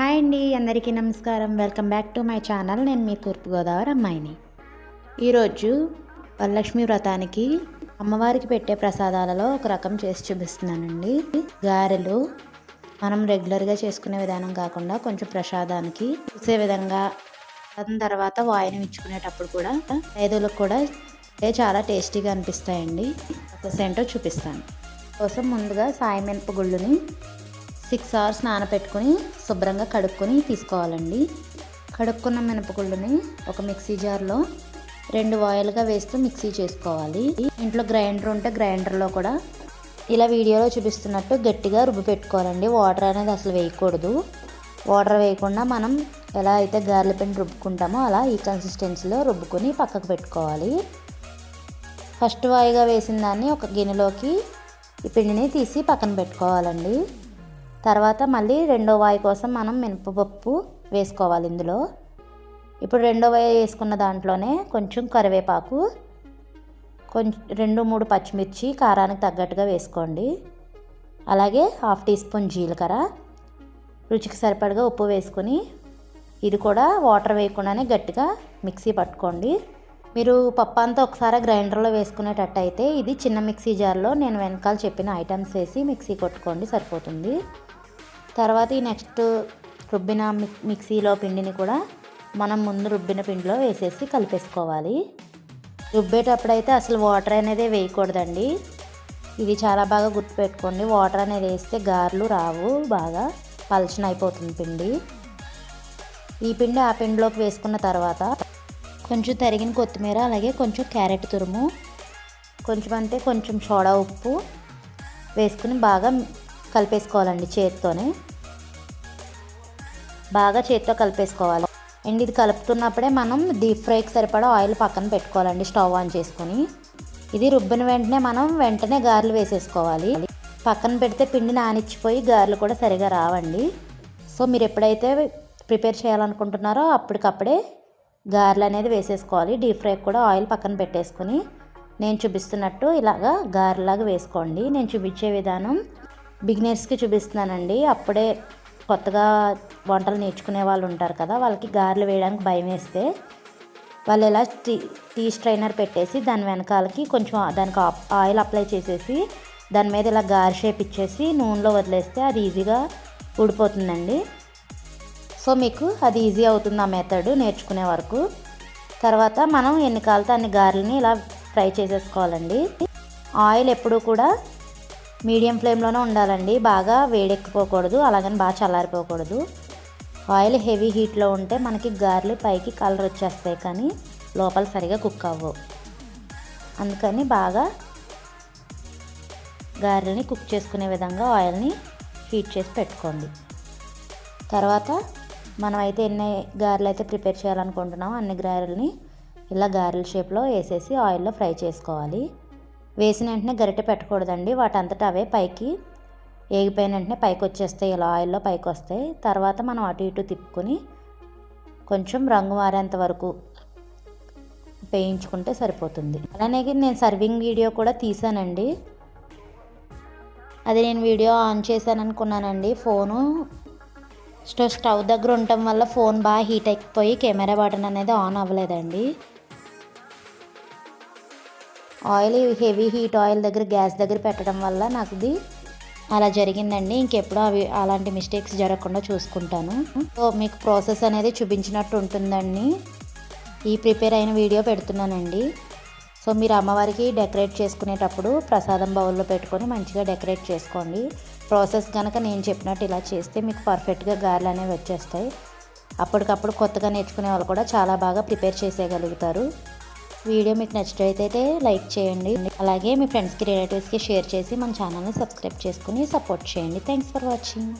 Hi అండి అందరికీ నమస్కారం. Welcome back to my channel నేను మీ తూర్పుగోదావరి అమ్మాయిని. ఈరోజు వరలక్ష్మి వ్రతానికి అమ్మవారికి పెట్టే ప్రసాదాలలో ఒక రకం చేసి చూపిస్తున్నానండి. గారెలు మనం రెగ్యులర్గా చేసుకునే విధానం కాకుండా కొంచెం ప్రసాదానికి చూసే విధంగా దాని తర్వాత వాయిని ఇచ్చుకునేటప్పుడు కూడా ఐదులకు కూడా చాలా టేస్టీగా అనిపిస్తాయండి. ఒక సెంటో చూపిస్తాను. కోసం ముందుగా సాయి గుళ్ళుని సిక్స్ అవర్స్ నానబెట్టుకొని శుభ్రంగా కడుక్కొని తీసుకోవాలండి. కడుక్కున్న మినపగుళ్ళని ఒక మిక్సీ జార్లో రెండు వాయిల్గా వేస్తూ మిక్సీ చేసుకోవాలి. ఇంట్లో గ్రైండర్ ఉంటే గ్రైండర్లో కూడా ఇలా వీడియోలో చూపిస్తున్నట్టు గట్టిగా రుబ్బు పెట్టుకోవాలండి. వాటర్ అనేది అసలు వేయకూడదు. వాటర్ వేయకుండా మనం ఎలా అయితే గార్ల పిండి రుబ్బుకుంటామో అలా ఈ కన్సిస్టెన్సీలో రుబ్బుకొని పక్కకు పెట్టుకోవాలి. ఫస్ట్ వాయిగా వేసిన దాన్ని ఒక గిన్నెలోకి ఈ పిండిని తీసి పక్కన పెట్టుకోవాలండి. తర్వాత మళ్ళీ రెండో వాయి కోసం మనం మినపప్పు వేసుకోవాలి ఇందులో. ఇప్పుడు రెండో వాయి వేసుకున్న దాంట్లోనే కొంచెం కరివేపాకు కొంచెం రెండు మూడు పచ్చిమిర్చి కారానికి తగ్గట్టుగా వేసుకోండి. అలాగే హాఫ్ టీ స్పూన్ జీలకర్ర రుచికి సరిపడగా ఉప్పు వేసుకొని ఇది కూడా వాటర్ వేయకుండానే గట్టిగా మిక్సీ పట్టుకోండి. మీరు పప్పు అంతా ఒకసారి గ్రైండర్లో వేసుకునేటట్టు అయితే ఇది చిన్న మిక్సీ జార్లో నేను వెనకాల చెప్పిన ఐటమ్స్ వేసి మిక్సీ కొట్టుకోండి సరిపోతుంది. తర్వాత ఈ నెక్స్ట్ రుబ్బిన మిక్సీలో పిండిని కూడా మనం ముందు రుబ్బిన పిండిలో వేసేసి కలిపేసుకోవాలి. రుబ్బేటప్పుడైతే అసలు వాటర్ అనేది వేయకూడదండి. ఇది చాలా బాగా గుర్తుపెట్టుకోండి. వాటర్ అనేది వేస్తే గారెలు రావు బాగా పలచన అయిపోతుంది పిండి. ఈ పిండి ఆ పిండిలోకి వేసుకున్న తర్వాత కొంచెం తరిగిన కొత్తిమీర అలాగే కొంచెం క్యారెట్ తురుము కొంచెం అంటే కొంచెం సోడా ఉప్పు వేసుకుని బాగా కలిపేసుకోవాలండి చేతితోనే. బాగా చేతితో కలిపేసుకోవాలి. అండ్ ఇది కలుపుతున్నప్పుడే మనం డీప్ ఫ్రైకి సరిపడా ఆయిల్ పక్కన పెట్టుకోవాలండి స్టవ్ ఆన్ చేసుకొని. ఇది రుబ్బిన వెంటనే మనం వెంటనే గారెలు వేసేసుకోవాలి. పక్కన పెడితే పిండి నానిచ్చిపోయి గారెలు కూడా సరిగా రావండి. సో మీరు ఎప్పుడైతే ప్రిపేర్ చేయాలనుకుంటున్నారో అప్పటికప్పుడే గారెలు అనేది వేసేసుకోవాలి. డీప్ ఫ్రై కూడా ఆయిల్ పక్కన పెట్టేసుకొని. నేను చూపిస్తున్నట్టు ఇలాగా గారెలాగా వేసుకోండి. నేను చూపించే విధానం బిగినర్స్కి చూపిస్తున్నానండి. అప్పుడే కొత్తగా వంటలు నేర్చుకునే వాళ్ళు ఉంటారు కదా వాళ్ళకి గారెలు వేయడానికి భయం వేస్తే వాళ్ళు ఎలా టీ టీ స్ట్రైనర్ పెట్టేసి దాని వెనకాలకి కొంచెం దానికి ఆయిల్ అప్లై చేసేసి దాని మీద ఇలా గారి షేప్ ఇచ్చేసి నూనెలో వదిలేస్తే అది ఈజీగా ఊడిపోతుందండి. సో మీకు అది ఈజీ అవుతుంది ఆ మెథడ్ నేర్చుకునే వరకు. తర్వాత మనం ఎన్ని కాలతో అన్ని గారెలని ఇలా ఫ్రై చేసేసుకోవాలండి. ఆయిల్ ఎప్పుడూ కూడా మీడియం ఫ్లేమ్లోనే ఉండాలండి. బాగా వేడెక్కిపోకూడదు. అలాగని బాగా చల్లారిపోకూడదు. ఆయిల్ హెవీ హీట్లో ఉంటే మనకి గార్లు పైకి కలర్ వచ్చేస్తాయి కానీ లోపల సరిగా కుక్ అవ్వవు. అందుకని బాగా గారెలని కుక్ చేసుకునే విధంగా ఆయిల్ని హీట్ చేసి పెట్టుకోండి. తర్వాత మనం అయితే ఎన్ని గారెలు అయితే ప్రిపేర్ చేయాలనుకుంటున్నామో అన్ని గారెల్ని ఇలా గారెల షేప్లో వేసేసి ఆయిల్లో ఫ్రై చేసుకోవాలి. వేసిన వెంటనే గరిటె పెట్టకూడదండి. వాటంతటా అవే పైకి ఏగిపోయిన వెంటనే పైకి వచ్చేస్తాయి ఇలా ఆయిల్లో పైకి వస్తాయి తర్వాత మనం అటు ఇటు తిప్పుకొని కొంచెం రంగు మారేంత వరకు వేయించుకుంటే సరిపోతుంది. అలానే నేను సర్వింగ్ వీడియో కూడా తీసానండి. అది నేను వీడియో ఆన్ చేశాను అనుకున్నానండి ఫోను స్టవ్ స్టవ్ దగ్గర ఉండటం వల్ల ఫోన్ బాగా హీట్ అయిపోయి కెమెరా బటన్ అనేది ఆన్ అవ్వలేదండి. ఆయిల్ హెవీ హీట్ ఆయిల్ దగ్గర గ్యాస్ దగ్గర పెట్టడం వల్ల నాకు ఇది అలా జరిగిందండి. ఇంకెప్పుడు అవి అలాంటి మిస్టేక్స్ జరగకుండా చూసుకుంటాను. సో మీకు ప్రాసెస్ అనేది చూపించినట్టు ఉంటుందండి. ఈ ప్రిపేర్ అయిన వీడియో పెడుతున్నానండి. సో మీరు అమ్మవారికి డెకరేట్ చేసుకునేటప్పుడు ప్రసాదం బౌల్లో పెట్టుకొని మంచిగా డెకరేట్ చేసుకోండి. ప్రాసెస్ కనుక నేను చెప్పినట్టు ఇలా చేస్తే మీకు పర్ఫెక్ట్గా గారెలు అనేవి వచ్చేస్తాయి. అప్పటికప్పుడు కొత్తగా నేర్చుకునే వాళ్ళు కూడా చాలా బాగా ప్రిపేర్ చేసేయగలుగుతారు. వీడియో మీకు నచ్చినట్లయితే లైక్ చేయండి. అలాగే మీ ఫ్రెండ్స్కి రిలేటివ్స్కి షేర్ చేసి మన ఛానల్ని సబ్స్క్రైబ్ చేసుకుని సపోర్ట్ చేయండి. Thanks for watching